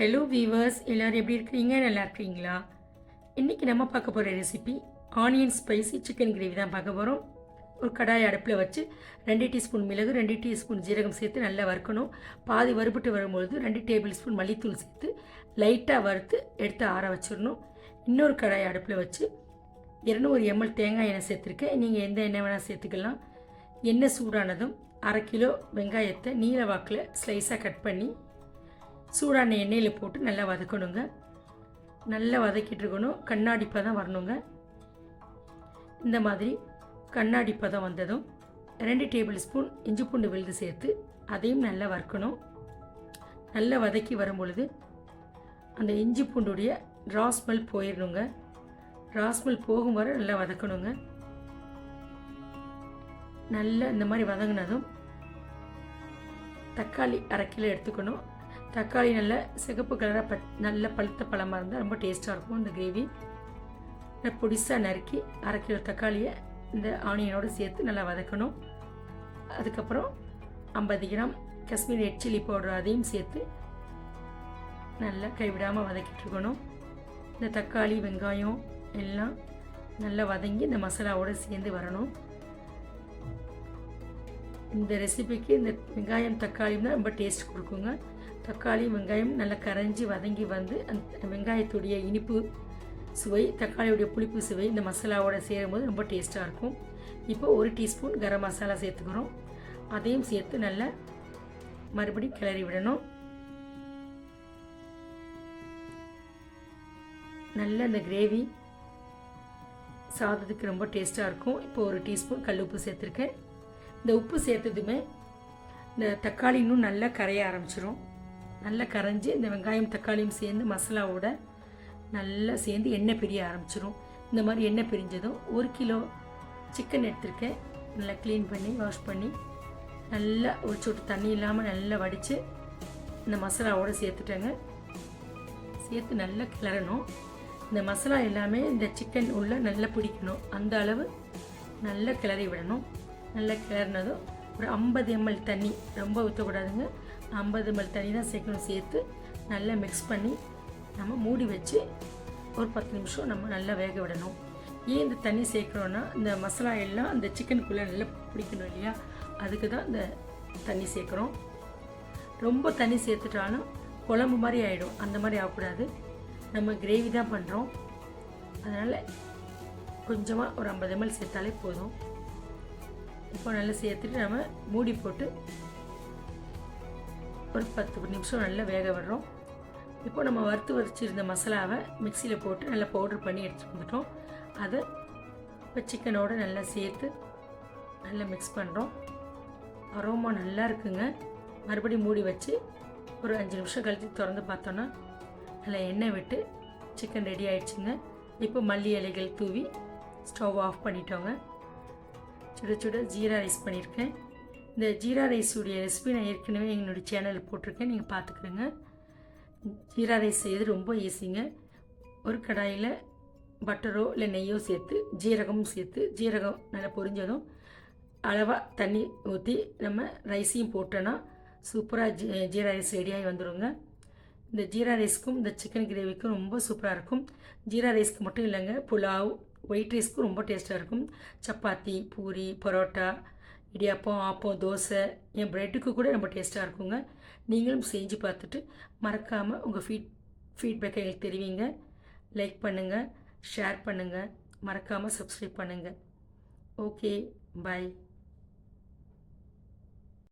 Hello viewers எல்லோரும் எப்படி இருக்கிறீங்க? நல்லா இருக்கிறீங்களா? இன்றைக்கி நம்ம பார்க்க போகிற recipe onion spicy chicken gravy தான் பார்க்க போகிறோம் ஒரு கடாய் அடுப்பில் வச்சு ரெண்டு டீஸ்பூன் மிளகு ரெண்டு டீஸ்பூன் ஜீரகம் சேர்த்து நல்லா வறுக்கணும். பாதி வறுபட்டு வரும்பொழுது ரெண்டு டேபிள் ஸ்பூன் மல்லித்தூள் சேர்த்து லைட்டாக வறுத்து எடுத்து ஆற வச்சிடணும். இன்னொரு கடாய் அடுப்பில் வச்சு இரநூறு எம்எல் தேங்காய் எண்ணெய் சேர்த்துருக்கேன். நீங்கள் எந்த எண்ணெய் வேணால் சேர்த்துக்கலாம். எண்ணெய் சூடானதும் அரை கிலோ வெங்காயத்தை நீல வாக்கில் ஸ்லைஸாக கட் பண்ணி சூடான எண்ணெயில் போட்டு நல்லா வதக்கணுங்க. நல்லா வதக்கிட்டு இருக்கணும் கண்ணாடி பதம் வரணுங்க. இந்த மாதிரி கண்ணாடி பதம் வந்ததும் ரெண்டு டேபிள் ஸ்பூன் இஞ்சி பூண்டு விழுது சேர்த்து அதையும் நல்லா வறுக்கணும். நல்லா வதக்கி வரும் பொழுது அந்த இஞ்சி பூண்டுடைய ராஸ்மெல் போயிடணுங்க ராஸ்மெல் போகும் வரை நல்லா வதக்கணுங்க. நல்லா இந்த மாதிரி வதங்கினதும் தக்காளி அரை கிலோ எடுத்துக்கணும். தக்காளி நல்ல சிகப்பு கலராக ப நல்ல பழுத்த பழமாக இருந்தால் ரொம்ப டேஸ்ட்டாக இருக்கும் இந்த கிரேவி நல்லா பொடிசாக நறுக்கி அரை கிலோ தக்காளியை இந்த ஆனியனோடு சேர்த்து நல்லா வதக்கணும். அதுக்கப்புறம் ஐம்பது gram Kashmir red chilli powder அதையும் சேர்த்து நல்லா கைவிடாமல் வதக்கிட்டு இருக்கணும். இந்த தக்காளி வெங்காயம் எல்லாம் நல்லா வதங்கி இந்த மசாலாவோடு சேர்ந்து வரணும். இந்த ரெசிபிக்கு இந்த வெங்காயம் தக்காளியும் தான் ரொம்ப டேஸ்ட் கொடுக்குங்க. தக்காளி வெங்காயம் நல்லா கரைஞ்சி வதங்கி வந்து அந்த வெங்காயத்துடைய இனிப்பு சுவை தக்காளியுடைய புளிப்பு சுவை இந்த மசாலாவோட சேரும்போது ரொம்ப டேஸ்ட்டாக இருக்கும். இப்போ ஒரு டீஸ்பூன் கரம் மசாலா சேர்த்துக்கிறோம். அதையும் சேர்த்து நல்லா மறுபடியும் கிளறி விடணும். நல்ல இந்த கிரேவி சாதத்துக்கு ரொம்ப டேஸ்ட்டாக இருக்கும். இப்போ ஒரு டீஸ்பூன் கல் உப்பு சேர்த்துருக்கேன். இந்த உப்பு சேர்த்ததுமே இந்த தக்காளி இன்னும் நல்லா கரைய ஆரம்பிச்சிடும் நல்லா கரைஞ்சி இந்த வெங்காயம் தக்காளியும் சேர்ந்து மசாலாவோட நல்லா சேர்ந்து எண்ணெய் பிரிய ஆரம்பிச்சிடும் இந்த மாதிரி எண்ணெய் பிரிஞ்சதும் ஒரு கிலோ சிக்கன் எடுத்திருக்கேன். நல்லா க்ளீன் பண்ணி வாஷ் பண்ணி நல்லா ஒரு சொட்டு தண்ணி இல்லாமல் நல்லா வடித்து இந்த மசாலாவோடு சேர்த்துட்டேங்க. சேர்த்து நல்லா கிளறணும். இந்த மசாலா எல்லாமே இந்த சிக்கன் உள்ள நல்லா பிடிக்கணும். அந்த அளவு நல்லா கிளறி விடணும். நல்லா கிளறினதும் ஒரு ஐம்பது எம்எல் தண்ணி ரொம்ப ஊற்றக்கூடாதுங்க ஐம்பது எம்எல் தண்ணி தான் சேர்க்கணும் சேர்த்து நல்லா மிக்ஸ் பண்ணி நம்ம மூடி வச்சு ஒரு பத்து நிமிஷம் நம்ம நல்லா வேக விடணும். ஏன் இந்த தண்ணி சேர்க்குறோன்னா இந்த மசாலா எல்லாம் அந்த சிக்கனுக்குள்ளே நல்லா பிடிக்கணும் இல்லையா? அதுக்கு தான் இந்த தண்ணி சேர்க்குறோம். ரொம்ப தண்ணி சேர்த்துட்டாலும் குழம்பு மாதிரி ஆகிடும் அந்த மாதிரி ஆகக்கூடாது. நம்ம கிரேவி தான் பண்ணுறோம் அதனால் கொஞ்சமாக ஒரு ஐம்பது எம்எல் சேர்த்தாலே போதும். இப்போ நல்லா சேர்த்துட்டு நம்ம மூடி போட்டு ஒரு பத்து நிமிஷம் நல்லா வேக விடுறோம். இப்போ நம்ம வறுத்து வச்சிருந்த மசாலாவை மிக்சியில் போட்டு நல்லா பவுட்ரு பண்ணி எடுத்துகிட்டு வந்துட்டோம். அதை இப்போ சிக்கனோடு நல்லா சேர்த்து நல்லா மிக்ஸ் பண்ணுறோம் அரோமா நல்லா இருக்குங்க. மறுபடியும் மூடி வச்சு ஒரு அஞ்சு நிமிஷம் கழித்து திறந்து பார்த்தோன்னா நல்லா எண்ணெய் விட்டு சிக்கன் ரெடி ஆயிடுச்சுங்க. இப்போ மல்லி இலைகள் தூவி ஸ்டவ் ஆஃப் பண்ணிட்டோங்க. சுட சுட ஜீரா ரைஸ் பண்ணியிருக்கேன். இந்த ஜீரா ரைஸுடைய ரெசிபி நான் ஏற்கனவே எங்களுடைய சேனலில் போட்டிருக்கேன். நீங்கள் பார்த்துக்குறேங்க. ஜீரா ரைஸ் செய்யறது ரொம்ப ஈஸிங்க ஒரு கடாயில் பட்டரோ இல்லை நெய்யோ சேர்த்து ஜீரகமும் சேர்த்து ஜீரகம் நல்லா பொரிஞ்சதும் அளவாக தண்ணி ஊற்றி நம்ம ரைஸையும் போட்டோன்னா சூப்பராக ஜீ ஜீரா ரைஸ் ரெடியாகி வந்துடுங்க இந்த ஜீரா ரைஸ்க்கும் இந்த சிக்கன் கிரேவிக்கும் ரொம்ப சூப்பராக இருக்கும். ஜீரா ரைஸ்க்கு மட்டும் இல்லைங்க புலாவ் ஒயிட் ரைஸ்க்கும் ரொம்ப டேஸ்ட்டாக இருக்கும். சப்பாத்தி பூரி பரோட்டா இடியாப்பம் ஆப்பம் தோசை என் ப்ரெட்டுக்கு கூட ரொம்ப டேஸ்ட்டாக இருக்குங்க. நீங்களும் செஞ்சு பார்த்துட்டு மறக்காமல் உங்கள் ஃபீட் ஃபீட்பேக்கை எங்களுக்கு தெரிவிங்க. லைக் பண்ணுங்கள் ஷேர் பண்ணுங்கள் மறக்காமல் சப்ஸ்கிரைப் பண்ணுங்கள் ஓகே பாய்